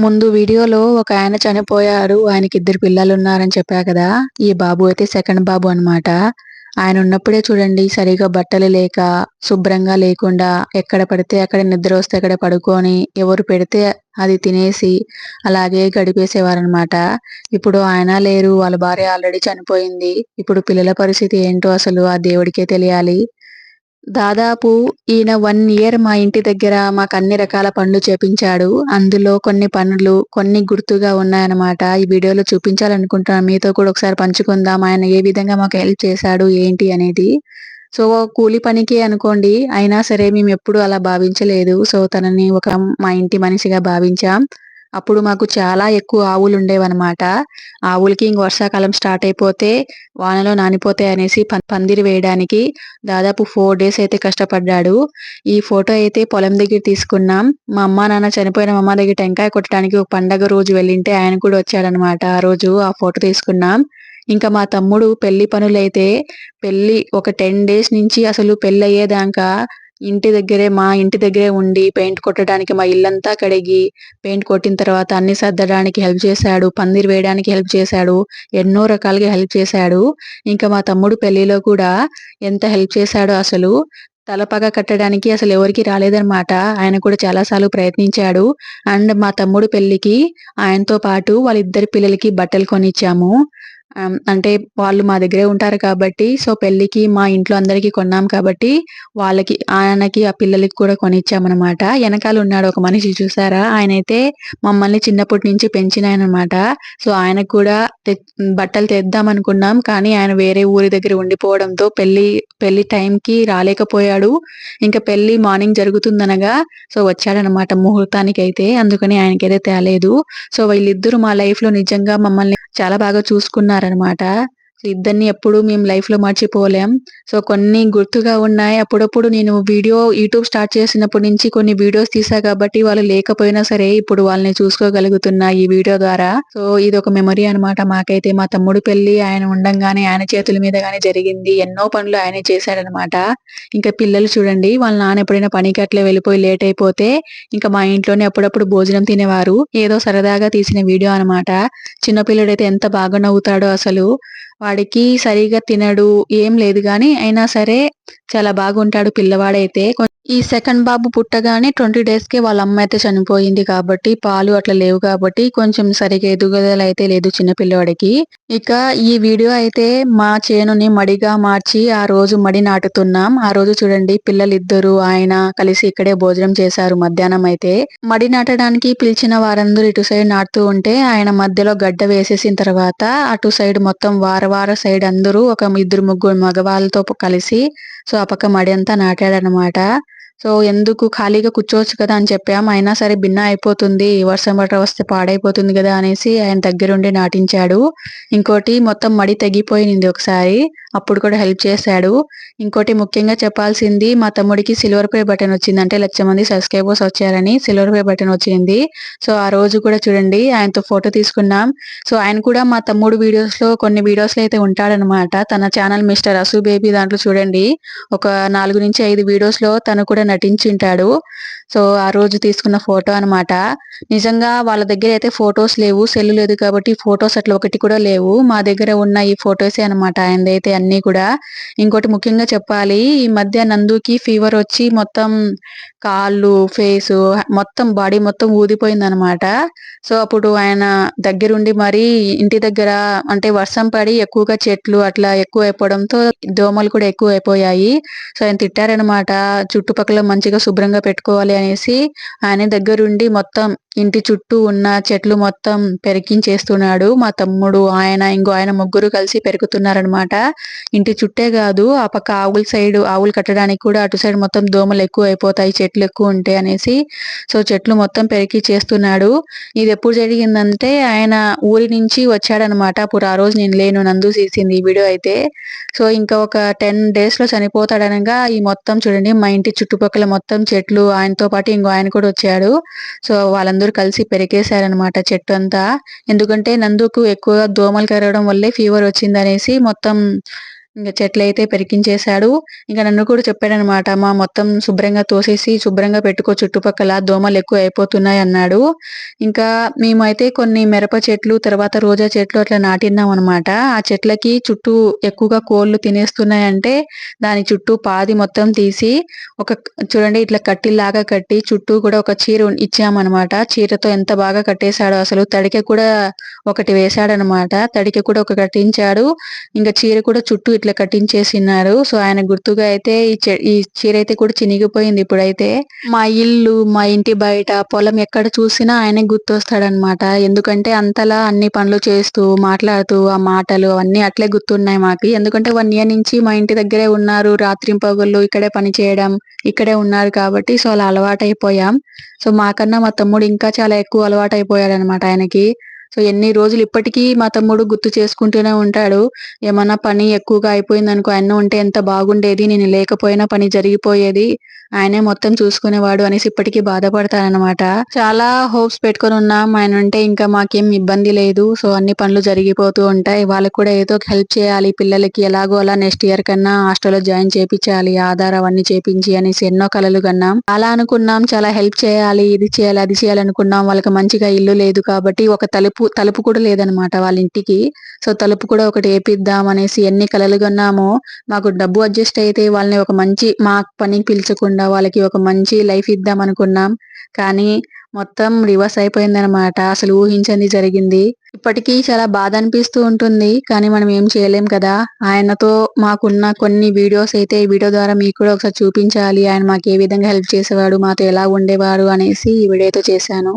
ముందు వీడియోలో ఒక ఆయన చనిపోయారు. ఆయనకి ఇద్దరు పిల్లలు ఉన్నారని చెప్పా కదా! ఈ బాబు అయితే సెకండ్ బాబు అనమాట. ఆయన ఉన్నప్పుడే చూడండి సరిగ్గా బట్టలు లేక, శుభ్రంగా లేకుండా ఎక్కడ పడితే అక్కడ నిద్ర వస్తే అక్కడ పడుకొని, ఎవరు పెడితే అది తినేసి అలాగే గడిపేసేవారనమాట. ఇప్పుడు ఆయన లేరు. వాళ్ళ భార్య ఆల్రెడీ చనిపోయింది. ఇప్పుడు పిల్లల పరిస్థితి ఏంటో అసలు ఆ దేవుడికే తెలియాలి. దాదాపు ఈయన వన్ ఇయర్ మా ఇంటి దగ్గర మాకు అన్ని రకాల పనులు చేపించాడు. అందులో కొన్ని పనులు కొన్ని గుర్తుగా ఉన్నాయన్నమాట. ఈ వీడియోలో చూపించాలనుకుంటున్నాను. మీతో కూడా ఒకసారి పంచుకుందాం. ఆయన ఏ విధంగా మాకు హెల్ప్ చేశాడు ఏంటి అనేది. సో కూలి పనికి అనుకోండి. అయినా సరే మేము ఎప్పుడు అలా భావించలేదు. సో తనని ఒక మా ఇంటి మనిషిగా భావించాం. అప్పుడు మాకు చాలా ఎక్కువ ఆవులు ఉండేవన్నమాట. ఆవులకి ఇంక వర్షాకాలం స్టార్ట్ అయిపోతే వానలో నానిపోతాయి అనేసి పందిరి వేయడానికి దాదాపు ఫోర్ డేస్ అయితే కష్టపడ్డాడు. ఈ ఫోటో అయితే పొలం దగ్గర తీసుకున్నాం. మా అమ్మ నాన్న చనిపోయిన మా అమ్మ దగ్గర టెంకాయ కొట్టడానికి ఒక పండగ రోజు వెళ్ళింటే ఆయన కూడా వచ్చాడనమాట. ఆ రోజు ఆ ఫోటో తీసుకున్నాం. ఇంకా మా తమ్ముడు పెళ్ళి పనులైతే పెళ్ళి ఒక టెన్ డేస్ నుంచి అసలు పెళ్ళయ్యేదాకా ఇంటి దగ్గరే మా ఇంటి దగ్గరే ఉండి పెయింట్ కొట్టడానికి మా ఇల్లంతా కడిగి పెయింట్ కొట్టిన తర్వాత అన్ని సర్దడానికి హెల్ప్ చేశాడు పందిరి వేయడానికి హెల్ప్ చేశాడు ఎన్నో రకాలుగా హెల్ప్ చేశాడు. ఇంకా మా తమ్ముడు పెళ్ళిలో కూడా ఎంత హెల్ప్ చేశాడో అసలు తలపగ కట్టడానికి అసలు ఎవరికి రాలేదనమాట ఆయన కూడా చాలాసార్లు ప్రయత్నించాడు. అండ్ మా తమ్ముడు పెళ్ళికి ఆయనతో పాటు వాళ్ళిద్దరి పిల్లలకి బట్టలు కొనిచ్చాము. అంటే వాళ్ళు మా దగ్గరే ఉంటారు కాబట్టి సో పెళ్ళికి మా ఇంట్లో అందరికీ కొన్నాం కాబట్టి వాళ్ళకి ఆయనకి ఆ పిల్లలకి కూడా కొనిచ్చామన్నమాట. వెనకాల ఉన్నాడు ఒక మనిషి చూసారా? అయితే మమ్మల్ని చిన్నప్పటి నుంచి పెంచిన అనమాట సో ఆయనకు కూడా బట్టలు తెద్దాం అనుకున్నాం కానీ ఆయన వేరే ఊరి దగ్గర ఉండిపోవడంతో పెళ్ళి పెళ్ళి టైంకి రాలేకపోయాడు. ఇంకా పెళ్ళి మార్నింగ్ జరుగుతుందనగా సో వచ్చాడనమాట ముహూర్తానికి అయితే అందుకని ఆయనకైతే తేలేదు. సో వీళ్ళిద్దరూ మా లైఫ్లో నిజంగా మమ్మల్ని చాలా బాగా చూసుకున్నారు. చూసుకున్నారనమాట ఇద్దరిని ఎప్పుడు మేము లైఫ్లో మర్చిపోలేం. సో కొన్ని గుర్తుగా ఉన్నాయి. అప్పుడప్పుడు నేను వీడియో యూట్యూబ్ స్టార్ట్ చేసినప్పటి నుంచి కొన్ని వీడియోస్ తీసా కాబట్టి వాళ్ళు లేకపోయినా సరే ఇప్పుడు వాళ్ళని చూసుకోగలుగుతున్నా ఈ వీడియో ద్వారా. సో ఇది ఒక మెమరీ అనమాట మాకైతే మా తమ్ముడు పెళ్ళి ఆయన ఉండంగానే ఆయన చేతుల మీద కానీ జరిగింది. ఎన్నో పనులు ఆయనే చేశాడనమాట ఇంకా పిల్లలు చూడండి వాళ్ళ నాన్న ఎప్పుడైనా పనికి అట్లా వెళ్ళిపోయి లేట్ అయిపోతే ఇంకా మా ఇంట్లోనే అప్పుడప్పుడు భోజనం తినేవారు. ఏదో సరదాగా తీసిన వీడియో అనమాట చిన్నపిల్లడైతే ఎంత బాగా నవ్వుతాడో అసలు. వాడికి సరిగా తినడు ఏం లేదు గాని అయినా సరే చాలా బాగుంటాడు పిల్లవాడైతే. ఈ సెకండ్ బాబు పుట్టగానే ట్వంటీ డేస్కి వాళ్ళ అమ్మ అయితే చనిపోయింది కాబట్టి పాలు అట్లా లేవు కాబట్టి కొంచెం సరిగా ఎదుగుదల అయితే లేదు చిన్న పిల్లవాడికి ఇక ఈ వీడియో అయితే మా చేనుని మడిగా మార్చి ఆ రోజు మడి నాటుతున్నాం. ఆ రోజు చూడండి పిల్లలిద్దరూ ఆయన కలిసి ఇక్కడే భోజనం చేశారు మధ్యాహ్నం అయితే. మడి నాటడానికి పిలిచిన వారందరూ ఇటు సైడ్ నాటుతూ ఉంటే ఆయన మధ్యలో గడ్డ వేసేసిన తర్వాత అటు సైడ్ మొత్తం వార వార సైడ్ అందరూ ఒక ఇద్దరు ముగ్గురు మగవాళ్ళతో కలిసి సో ఆ పక్క మడి అంతా నాటాడనమాట సో ఎందుకు ఖాళీగా కూర్చోవచ్చు కదా అని చెప్పాం. అయినా సరే భిన్న అయిపోతుంది. వర్షం పట్ట వస్తే పాడైపోతుంది కదా అనేసి ఆయన దగ్గరుండి నాటించాడు. ఇంకోటి మొత్తం మడి తెగిపోయింది ఒకసారి. అప్పుడు కూడా హెల్ప్ చేశాడు. ఇంకోటి ముఖ్యంగా చెప్పాల్సింది మా తమ్ముడికి సిల్వర్ పే బటన్ వచ్చింది. అంటే లక్ష మంది సబ్స్క్రైబర్స్ వచ్చారని సిల్వర్ పే బటన్ వచ్చింది. సో ఆ రోజు కూడా చూడండి ఆయనతో ఫోటో తీసుకున్నాం. సో ఆయన కూడా మా తమ్ముడు వీడియోస్లో కొన్ని వీడియోస్లో అయితే ఉంటాడనమాట తన ఛానల్ మిస్టర్ అసు బేబీ దాంట్లో చూడండి. ఒక నాలుగు నుంచి ఐదు వీడియోస్లో తను కూడా నటించింటాడు. సో ఆ రోజు తీసుకున్న ఫోటో అనమాట నిజంగా వాళ్ళ దగ్గర అయితే ఫొటోస్ లేవు సెల్ లేదు కాబట్టి ఫొటోస్ అట్లా ఒకటి కూడా లేవు. మా దగ్గర ఉన్న ఈ ఫొటోసే అనమాట ఆయనదైతే అన్ని కూడా. ఇంకోటి ముఖ్యంగా చెప్పాలి ఈ మధ్య నందుకి ఫీవర్ వచ్చి మొత్తం కాళ్ళు ఫేస్ మొత్తం బాడీ మొత్తం ఊదిపోయింది అనమాట సో అప్పుడు ఆయన దగ్గరుండి మరి ఇంటి దగ్గర అంటే వర్షం పడి ఎక్కువగా చెట్లు అట్లా ఎక్కువ అయిపోవడంతో దోమలు కూడా ఎక్కువ అయిపోయాయి సో ఆయన తిట్టారనమాట చుట్టుపక్కల మంచిగా శుభ్రంగా పెట్టుకోవాలి అనేసి ఆయన దగ్గరుండి మొత్తం ఇంటి చుట్టూ ఉన్న చెట్లు మొత్తం పెరికించేస్తున్నాడు మా తమ్ముడు ఆయన ఇంకో ఆయన ముగ్గురు కలిసి పెరుగుతున్నారనమాట ఇంటి చుట్టే కాదు ఆ పక్క ఆవుల సైడ్ ఆవులు కట్టడానికి కూడా అటు సైడ్ మొత్తం దోమలు ఎక్కువ అయిపోతాయి చెట్లు ఎక్కువ ఉంటాయి అనేసి. సో చెట్లు మొత్తం పెరికి చేస్తున్నాడు. ఇది ఎప్పుడు జరిగిందంటే ఆయన ఊరి నుంచి వచ్చాడనమాట అప్పుడు ఆ రోజు నేను లేను నందు తీసింది ఈ వీడియో అయితే. సో ఇంకా ఒక టెన్ డేస్లో చనిపోతాడనగా ఈ మొత్తం చూడండి మా ఇంటి చుట్టుపక్కల మొత్తం చెట్లు ఆయనతో పాటు ఇంకో ఆయన కూడా వచ్చాడు. సో వాళ్ళందరూ అందరూ కలిసి పెరిగేశారనమాట చెట్టు అంతా ఎందుకంటే నందుకు ఎక్కువగా దోమలు కరగడం వల్లే ఫీవర్ వచ్చిందనేసి మొత్తం ఇంక చెట్లయితే పెరికించేశాడు. ఇంకా నన్ను కూడా చెప్పాడనమాట. మా మొత్తం శుభ్రంగా తోసేసి శుభ్రంగా పెట్టుకో చుట్టుపక్కల దోమలు ఎక్కువ అయిపోతున్నాయి" అన్నాడు. ఇంకా మేమైతే కొన్ని మిరప చెట్లు, తర్వాత రోజా చెట్లు అట్లా నాటిన్నాం అనమాట. ఆ చెట్లకి చుట్టూ ఎక్కువగా కోళ్ళు తినేస్తున్నాయంటే దాని చుట్టూ పాది మొత్తం తీసి ఒక చూడండి ఇట్లా కట్టిలాగా కట్టి చుట్టూ కూడా ఒక చీర ఇచ్చామన్నమాట ఇచ్చామనమాట. చీరతో ఎంత బాగా కట్టేశాడు అసలు తడికె కూడా ఒకటి వేశాడనమాట. తడికె కూడా ఒక కట్టించాడు. ఇంకా చీర కూడా చుట్టూ ఇట్లా కట్టించేసినారు. సో ఆయన గుర్తుగా అయితే ఈ ఈ చీర అయితే కూడా చినిగిపోయింది ఇప్పుడైతే. మా ఇల్లు, మా ఇంటి బయట, పొలం ఎక్కడ చూసినా ఆయనే గుర్తొస్తాడనమాట. ఎందుకంటే అంతలా అన్ని పనులు చేస్తూ, మాట్లాడుతూ ఆ మాటలు అవన్నీ అట్లే గుర్తున్నాయి మాకు ఎందుకంటే వన్ ఇయర్ నుంచి మా ఇంటి దగ్గరే ఉన్నారు. రాత్రింపగళ్ళు ఇక్కడే పని చేయడం, ఇక్కడే ఉన్నారు కాబట్టి సో అలా అలవాటైపోయాం. సో మాకన్నా మా తమ్ముడు ఇంకా చాలా ఎక్కువ అలవాటైపోయాడనమాట ఆయనకి. సో ఎన్ని రోజులు ఇప్పటికీ మా తమ్ముడు గుర్తు చేసుకుంటూనే ఉంటాడు. ఏమన్నా పని ఎక్కువగా అయిపోయిందనుకో ఆయన ఉంటే ఎంత బాగుండేది. నేను లేకపోయినా పని జరిగిపోయేది. ఆయనే మొత్తం చూసుకునేవాడు అనేసి ఇప్పటికీ బాధపడతాననమాట. చాలా హోప్స్ పెట్టుకొని ఉన్నాం. ఆయన ఉంటే ఇంకా మాకేం ఇబ్బంది లేదు. సో అన్ని పనులు జరిగిపోతూ ఉంటాయి. వాళ్ళకి కూడా ఏదో హెల్ప్ చేయాలి. పిల్లలకి ఎలాగో అలా నెక్స్ట్ ఇయర్ కన్నా హాస్టల్‌లో జాయిన్ చేపిచ్చాలి. ఆధార్ అవన్నీ చేపించి అనేసి ఎన్నో కలలు కన్నాం. అలా అనుకున్నాం. చాలా హెల్ప్ చేయాలి. ఇది చేయాలి, అది చేయాలనుకున్నాం వాళ్ళకి మంచిగా ఇల్లు లేదు కాబట్టి ఒక తలుపు తలుపు కూడా లేదనమాట వాళ్ళ ఇంటికి. సో తలుపు కూడా ఒకటి వేపిద్దాం అనేసి ఎన్ని కలలు కన్నామో మాకు డబ్బు అడ్జస్ట్ అయితే వాళ్ళని ఒక మంచి మా పనికి పిలిచకుండా వాళ్ళకి ఒక మంచి లైఫ్ ఇద్దాం అనుకున్నాం. కానీ మొత్తం రివర్స్ అయిపోయిందనమాట. అసలు ఊహించింది జరిగింది. ఇప్పటికీ చాలా బాధ అనిపిస్తూ ఉంటుంది. కానీ మనం ఏం చేయలేం కదా! ఆయనతో మాకున్న కొన్ని వీడియోస్ అయితే ఈ వీడియో ద్వారా మీకు కూడా ఒకసారి చూపించాలి. ఆయన మాకు ఏ విధంగా హెల్ప్ చేసేవాడు, మాతో ఎలా ఉండేవాడు అనేసి ఈ వీడియోతో చేశాను.